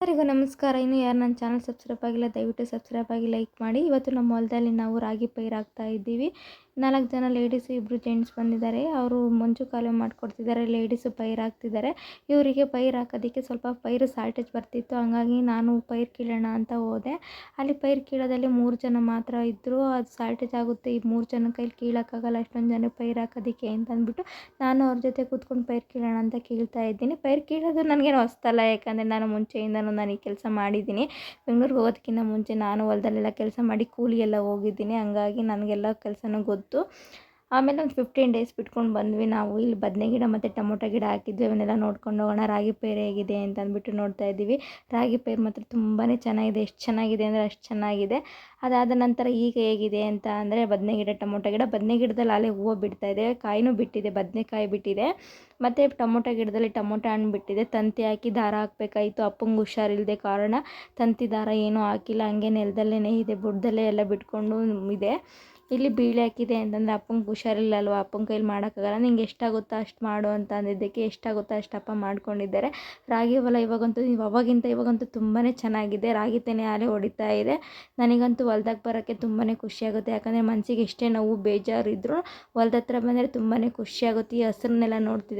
ಎಲ್ಲರಿಗೂ ನಮಸ್ಕಾರ. ಇನ್ನು ಯಾರು ನನ್ನ ಚಾನಲ್ ಸಬ್ಸ್ಕ್ರೈಬ್ ಆಗಿಲ್ಲ, ದಯವಿಟ್ಟು ಸಬ್ಸ್ಕ್ರೈಬ್ ಆಗಿ ಲೈಕ್ ಮಾಡಿ. ಇವತ್ತು ನಮ್ಮ ಹೊಲದಲ್ಲಿ ನಾವು ರಾಗಿ ಪೈರು ಹಾಕ್ತಾ ಇದ್ದೀವಿ. ನಾಲ್ಕು ಜನ ಲೇಡೀಸು ಇಬ್ಬರು ಜೆಂಟ್ಸ್ ಬಂದಿದ್ದಾರೆ. ಅವರು ಮಂಜು ಕಾಲು ಮಾಡಿಕೊಡ್ತಿದ್ದಾರೆ. ಲೇಡೀಸು ಪೈರ್ ಹಾಕ್ತಿದ್ದಾರೆ. ಇವರಿಗೆ ಪೈರ್ ಹಾಕೋದಕ್ಕೆ ಸ್ವಲ್ಪ ಪೈರು ಸಾಲ್ಟೇಜ್ ಬರ್ತಿತ್ತು. ಹಂಗಾಗಿ ನಾನು ಪೈರು ಕೀಳೋಣ ಅಂತ ಹೋದೆ. ಅಲ್ಲಿ ಪೈರು ಕೀಳೋದಲ್ಲಿ ಮೂರು ಜನ ಮಾತ್ರ ಇದ್ದರು ಅದು ಸಾಲ್ಟೇಜ್ ಆಗುತ್ತೆ. ಈ ಮೂರು ಜನ ಕೈಲಿ ಕೀಳೋಕ್ಕಾಗಲ್ಲ. ಅಷ್ಟೊಂದು ಜನ ಪೈರು ಹಾಕೋದಕ್ಕೆ ಅಂತ ಅಂದ್ಬಿಟ್ಟು ನಾನು ಅವ್ರ ಜೊತೆ ಕೂತ್ಕೊಂಡು ಪೈರು ಕೀಳೋಣ ಅಂತ ಕೀಳ್ತಾ ಇದ್ದೀನಿ. ಪೈರು ಕೀಳೋದು ನನಗೇನು ಹೊಸ್ತಲ್ಲ. ಯಾಕಂದರೆ ನಾನು ಮುಂಚೆಯಿಂದನೂ ನಾನು ಈ ಕೆಲಸ ಮಾಡಿದ್ದೀನಿ. ಬೆಂಗ್ಳೂರಿಗೆ ಹೋಗೋದಕ್ಕಿಂತ ಮುಂಚೆ ನಾನು ಹೊಲದಲ್ಲೆಲ್ಲ ಕೆಲಸ ಮಾಡಿ ಕೂಲಿ ಎಲ್ಲ ಹೋಗಿದ್ದೀನಿ. ಹಂಗಾಗಿ ನನಗೆಲ್ಲ ಕೆಲಸನೂ ಗೊತ್ತು ಆಮೇಲೆ ಒಂದು ಫಿಫ್ಟೀನ್ ಡೇಸ್ ಬಿಟ್ಕೊಂಡು ಬಂದ್ವಿ ನಾವು. ಇಲ್ಲಿ ಬದನೆ ಗಿಡ ಮತ್ತು ಟೊಮೊಟೊ ಗಿಡ ಹಾಕಿದ್ವಿ. ಅವನ್ನೆಲ್ಲ ನೋಡ್ಕೊಂಡು ಹೋಗೋಣ. ರಾಗಿ ಪೈರು ಹೇಗಿದೆ ಅಂತ ಅಂದ್ಬಿಟ್ಟು ನೋಡ್ತಾ ಇದ್ದೀವಿ. ರಾಗಿ ಪೈರು ಮಾತ್ರ ತುಂಬಾ ಚೆನ್ನಾಗಿದೆ. ಎಷ್ಟು ಚೆನ್ನಾಗಿದೆ ಅಂದರೆ ಅಷ್ಟು ಚೆನ್ನಾಗಿದೆ. ಅದಾದ ನಂತರ ಈಗ ಹೇಗಿದೆ ಅಂತ ಅಂದರೆ ಬದನೆ ಗಿಡ, ಟೊಮೊಟೊ ಗಿಡ ಬದನೆ ಗಿಡದಲ್ಲಿ ಅಲ್ಲೇ ಹೂವು ಇದೆ. ಕಾಯಿನೂ ಬಿಟ್ಟಿದೆ. ಬದನೆಕಾಯಿ ಬಿಟ್ಟಿದೆ. ಮತ್ತು ಟೊಮೊಟೊ ಗಿಡದಲ್ಲಿ ಟೊಮೊಟೊ ಹಣ್ಣು ಬಿಟ್ಟಿದೆ. ತಂತಿ ಹಾಕಿ ದಾರ ಹಾಕಬೇಕಾಯಿತು. ಅಪ್ಪಂಗೆ ಹುಷಾರಿಲ್ಲದೆ ಕಾರಣ ತಂತಿ ದಾರ ಏನೂ ಹಾಕಿಲ್ಲ. ಹಂಗೆ ನೆಲದಲ್ಲೇ ಇದೆ. ಬುಡದಲ್ಲೇ ಎಲ್ಲ ಬಿಟ್ಕೊಂಡು ಇದೆ. ಇಲ್ಲಿ ಬೀಳೆ ಹಾಕಿದೆ ಅಂತಂದರೆ ಅಪ್ಪಂಗೆ ಹುಷಾರಿಲ್ಲ ಅಲ್ವಾ ಅಪ್ಪನ ಕೈಲಿ ಮಾಡೋಕ್ಕಾಗಲ್ಲ. ನಿಂಗೆ ಎಷ್ಟಾಗುತ್ತೋ ಅಷ್ಟು ಮಾಡು ಅಂತ ಅಂದಿದ್ದಕ್ಕೆ ಎಷ್ಟಾಗುತ್ತೋ ಅಷ್ಟು ಅಪ್ಪ ಮಾಡ್ಕೊಂಡಿದ್ದಾರೆ. ರಾಗಿ ಹೊಲ ಇವಾಗಂತೂ ಅವಾಗಿಂತ ಇವಾಗಂತೂ ತುಂಬಾ ಚೆನ್ನಾಗಿದೆ. ರಾಗಿ ತೆನೆ ಆಲೆ ಹೊಡಿತಾ ಇದೆ. ನನಗಂತೂ ಹೊಲ್ದಾಗ ಬರೋಕ್ಕೆ ತುಂಬಾ ಖುಷಿಯಾಗುತ್ತೆ ಯಾಕಂದರೆ ಮನಸ್ಸಿಗೆ ಎಷ್ಟೇ ನೋವು ಬೇಜಾರು ಇದ್ದರೂ ಹೊಲ್ದ ಹತ್ರ ಬಂದರೆ ತುಂಬಾ ಖುಷಿಯಾಗುತ್ತೆ ಈ ಹಸ್ರನ್ನೆಲ್ಲ ನೋಡ್ತಿದ್ರೆ